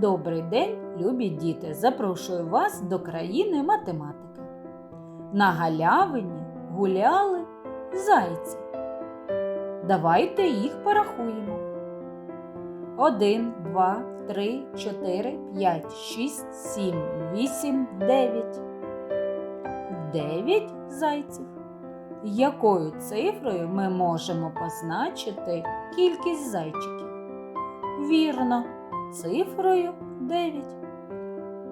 Добрий день, любі діти! Запрошую вас до країни математики. На галявині гуляли зайці. Давайте їх порахуємо. Один, два, три, чотири, п'ять, шість, сім, вісім, дев'ять. Дев'ять зайців. Якою цифрою ми можемо позначити кількість зайчиків? Вірно, цифрою 9.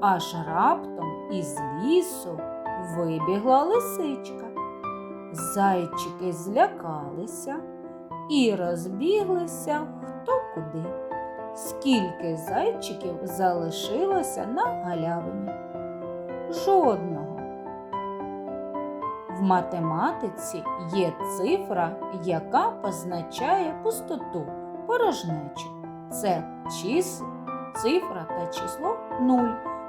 Аж раптом із лісу вибігла лисичка. Зайчики злякалися і розбіглися хто куди. Скільки зайчиків залишилося на галявині? Жодного. В математиці є цифра, яка позначає пустоту, порожнечу. Це чис, цифра та число 0.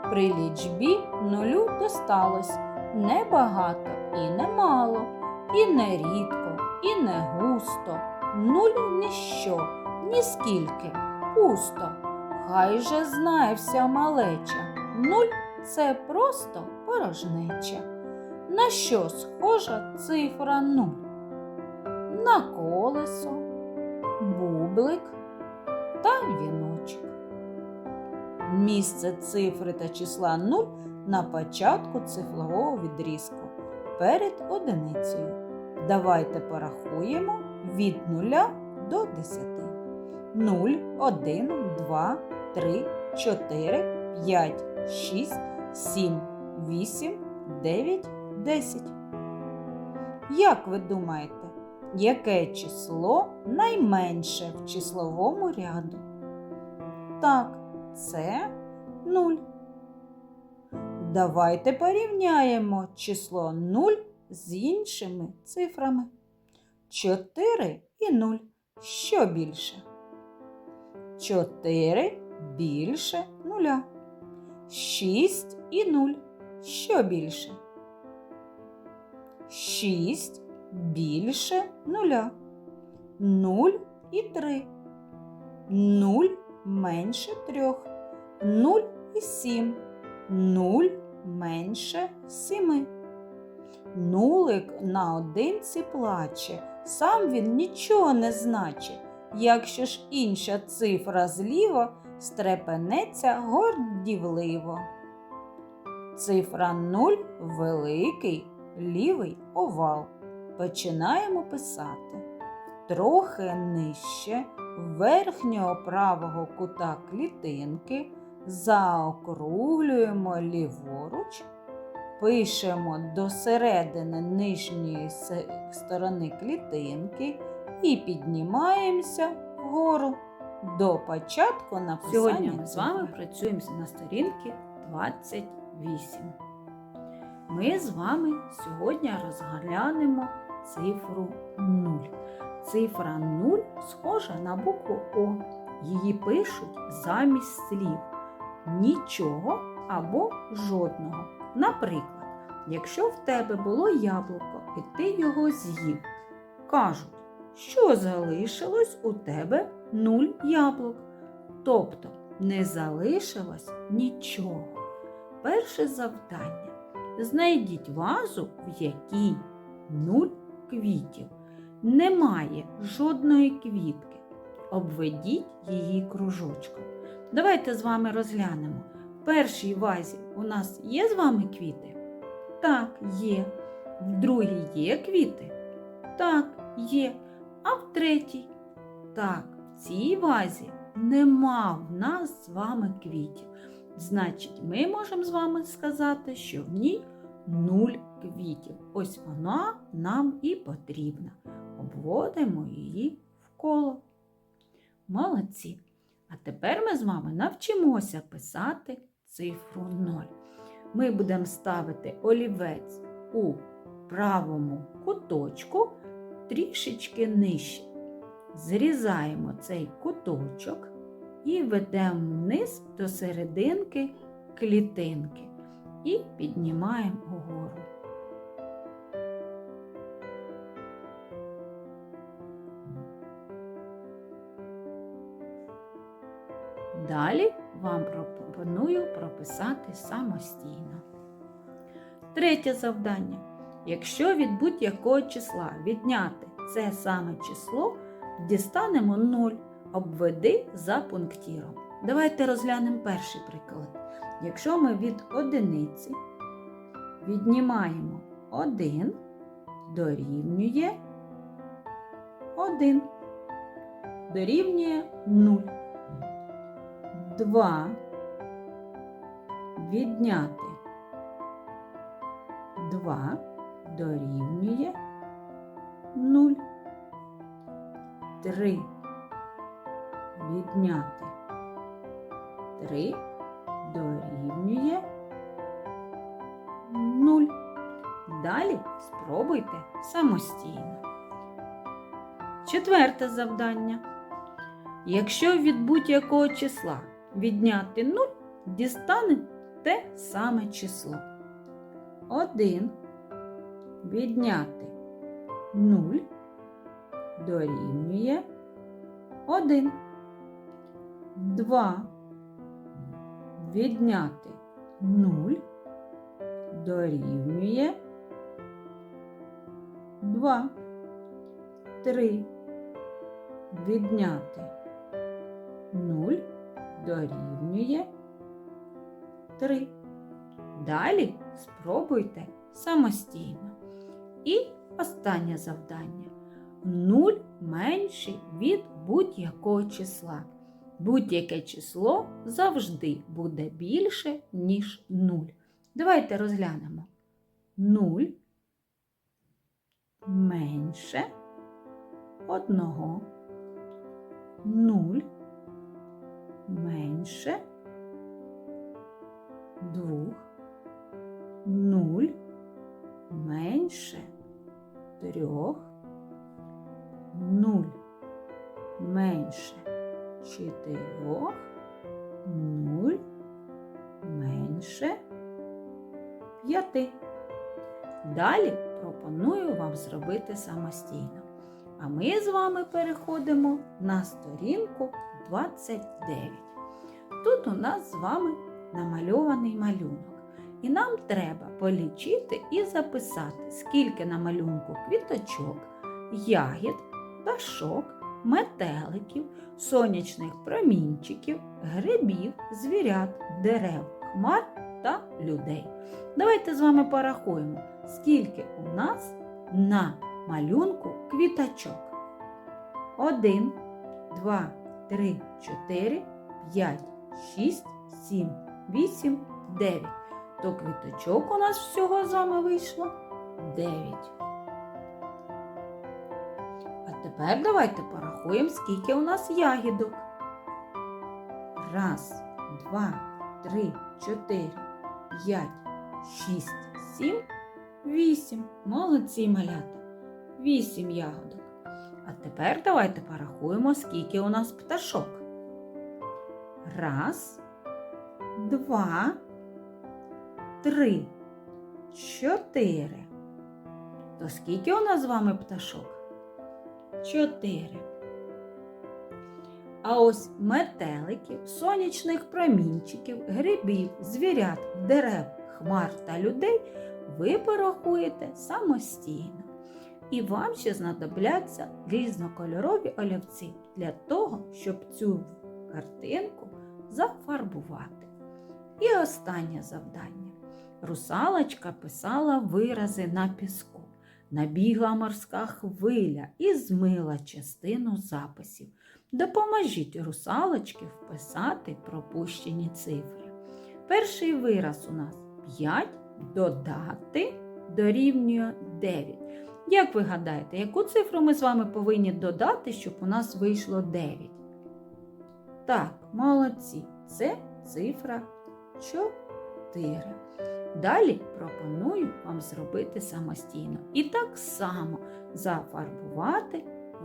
При лічбі нулю досталось не багато і не мало, і не рідко, і не густо. Нуль ніщо, ні скільки, пусто. Хай же знає вся малеча. Нуль це просто порожнеча. На що схожа цифра 0? На колесо, бублик та віночок. Місце цифри та числа 0 на початку цифрового відрізку перед одиницею. Давайте порахуємо від 0 до 10. 0, 1, 2, 3, 4, 5, 6, 7, 8, 9, 10. Як ви думаєте, яке число найменше в числовому ряду? Так, це 0. Давайте порівняємо число 0 з іншими цифрами. 4 і 0. Що більше? 4 більше 0. 6 і 0. Що більше? 6 більше 0. 0 і 3. 0 менше 3. 0 і 7. 0 менше 7. Нулик наодинці плаче, сам він нічого не значить. Якщо ж інша цифра зліва стрепенеться гордівливо. Цифра 0 великий лівий овал. Починаємо писати. Трохи нижче верхнього правого кута клітинки заокруглюємо ліворуч, пишемо до середини нижньої сторони клітинки і піднімаємося вгору до початку написання. Сьогодні ми з вами працюємо на сторінці 28. Ми з вами сьогодні розглянемо цифру 0. Цифра 0 схожа на букву О. Її пишуть замість слів нічого або жодного. Наприклад, якщо в тебе було яблуко і ти його з'їв, кажуть, що залишилось у тебе 0 яблук. Тобто не залишилось нічого. Перше завдання. Знайдіть вазу, в якій 0 квітів. Немає жодної квітки. Обведіть її кружочком. Давайте з вами розглянемо. В першій вазі у нас є з вами квіти? Так, є. В другій є квіти? Так, є. А в третій? Так, в цій вазі нема в нас з вами квітів. Значить, ми можемо з вами сказати, що в ній нуль квітів. Ось вона нам і потрібна. Обводимо її в коло. Молодці. А тепер ми з вами навчимося писати цифру 0. Ми будемо ставити олівець у правому куточку трішечки нижче. Зрізаємо цей куточок і ведемо вниз до серединки клітинки і піднімаємо вгору. Далі вам пропоную прописати самостійно. Третє завдання. Якщо від будь-якого числа відняти це саме число, дістанемо 0, обведи за пунктіром. Давайте розглянемо перший приклад. Якщо ми від одиниці віднімаємо 1, дорівнює 1, дорівнює 0. 2 відняти 2 дорівнює 0. 3 відняти 3 дорівнює 0. Далі спробуйте самостійно. Четверте завдання. Якщо від будь-якого числа відняти 0, дістане те саме число. 1 відняти 0 дорівнює 1. 2 відняти 0 дорівнює 2. 3 відняти 0 дорівнює 3. Далі спробуйте самостійно. І останнє завдання. 0 менше від будь-якого числа. Будь-яке число завжди буде більше, ніж 0. Давайте розглянемо. 0 менше 1. 0 менше 2. 0 менше 3. 0 менше 4. 0 менше 5. Далі пропоную вам зробити самостійно. А ми з вами переходимо на сторінку 29. Тут у нас з вами намальований малюнок. І нам треба полічити і записати, скільки на малюнку квіточок, ягід, пташок, метеликів, сонячних промінчиків, грибів, звірят, дерев, хмар та людей. Давайте з вами порахуємо, скільки у нас на малюнку квіточок. 1, 2, 3, 4, 5, 6, 7, 8, 9. То квіточок у нас всього з вами вийшло 9. А тепер давайте порахуємо, скільки у нас ягідок. Раз, два, три, чотири, п'ять, шість, сім, вісім. Молодці малята. Вісім ягодок. А тепер давайте порахуємо, скільки у нас пташок. Раз, два, три, чотири. То скільки у нас з вами пташок? Чотири. А ось метеликів, сонячних промінчиків, грибів, звірят, дерев, хмар та людей ви порахуєте самостійно. І вам ще знадобляться різнокольорові олівці для того, щоб цю картинку зафарбувати. І останнє завдання. Русалочка писала вирази на піску. Набігла морська хвиля і змила частину записів. Допоможіть русалочки вписати пропущені цифри. Перший вираз у нас 5 додати дорівнює 9. Як ви гадаєте, яку цифру ми з вами повинні додати, щоб у нас вийшло 9? Так, молодці, це цифра 4. Далі пропоную вам зробити самостійно. І так само зафарбувати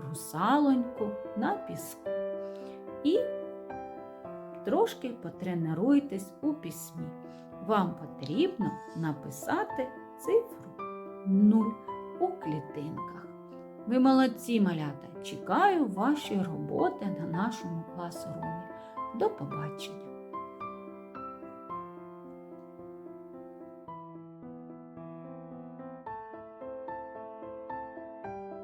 русалоньку на піску. І трошки потренуйтесь у письмі. Вам потрібно написати цифру 0 у клітинках. Ви молодці малята! Чекаю вашої роботи на нашому класрумі. До побачення!